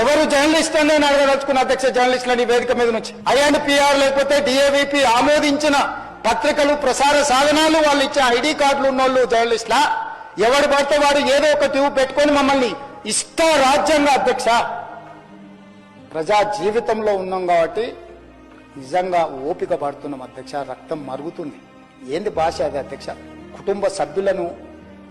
ఎవరు జర్నలిస్ట్ అని నేను అడగదలుచుకున్న అధ్యక్ష జర్నలిస్టులని వేదిక మీద నుంచి. ఐఎన్పిఆర్ లేకపోతే డిఏవిపి ఆమోదించిన పత్రికలు ప్రసార సాధనాలు వాళ్ళు ఇచ్చే ఐడి కార్డులు ఉన్నోళ్ళు జర్నలిస్టులా? ఎవడు పడితే వాడు ఏదో ఒక ట్యూబ్ పెట్టుకొని మమ్మల్ని ఇష్ట రాజ్యాంగ అధ్యక్ష. ప్రజా జీవితంలో ఉన్నాం కాబట్టి నిజంగా ఓపిక పడుతున్నాం అధ్యక్ష. రక్తం మరుగుతుంది. ఏంది భాష అది అధ్యక్ష? కుటుంబ సభ్యులను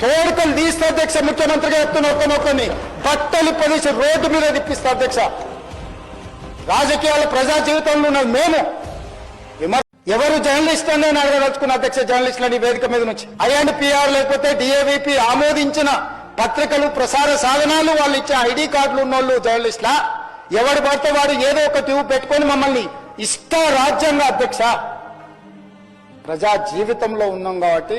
తోడుకలు తీస్తే అధ్యక్ష ముఖ్యమంత్రిగా చెప్తున్న ఒక్కనొక్కని బట్టలు పదేసి రోడ్డు మీద తిప్పిస్తా అధ్యక్ష. రాజకీయాలు ప్రజా జీవితంలో ఉన్నది మేము. ఎవరు జర్నలిస్ట్ అని నేను అడగదలుచుకున్న అధ్యక్ష జర్నలిస్టులని వేదిక మీద నుంచి. ఐఎన్పిఆర్ లేకపోతే డిఏవిపి ఆమోదించిన పత్రికలు ప్రసార సాధనాలు వాళ్ళు ఇచ్చే ఐడి కార్డులు ఉన్నోళ్ళు జర్నలిస్టులా? ఎవడు పడితే వాడు ఏదో ఒక ట్యూబ్ పెట్టుకొని మమ్మల్ని ఇష్ట రాజ్యాంగ అధ్యక్ష. ప్రజా జీవితంలో ఉన్నాం కాబట్టి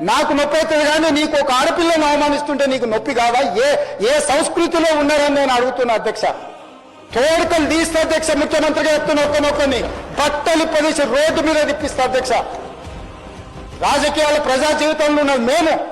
నాకు నొప్పి అవుతుంది కానీ నీకు ఒక ఆడపిల్లను అవమానిస్తుంటే నీకు నొప్పి కాదా? ఏ ఏ సంస్కృతిలో ఉన్నారని నేను అడుగుతున్నా అధ్యక్ష. తోడుకలు తీస్తే అధ్యక్ష ముఖ్యమంత్రిగా చెప్తున్న ఒక్కనొక్కని బట్టలు పదేసి రోడ్డు మీద తిప్పిస్తా అధ్యక్ష. రాజకీయాల ప్రజా జీవితంలో ఉన్నది మేము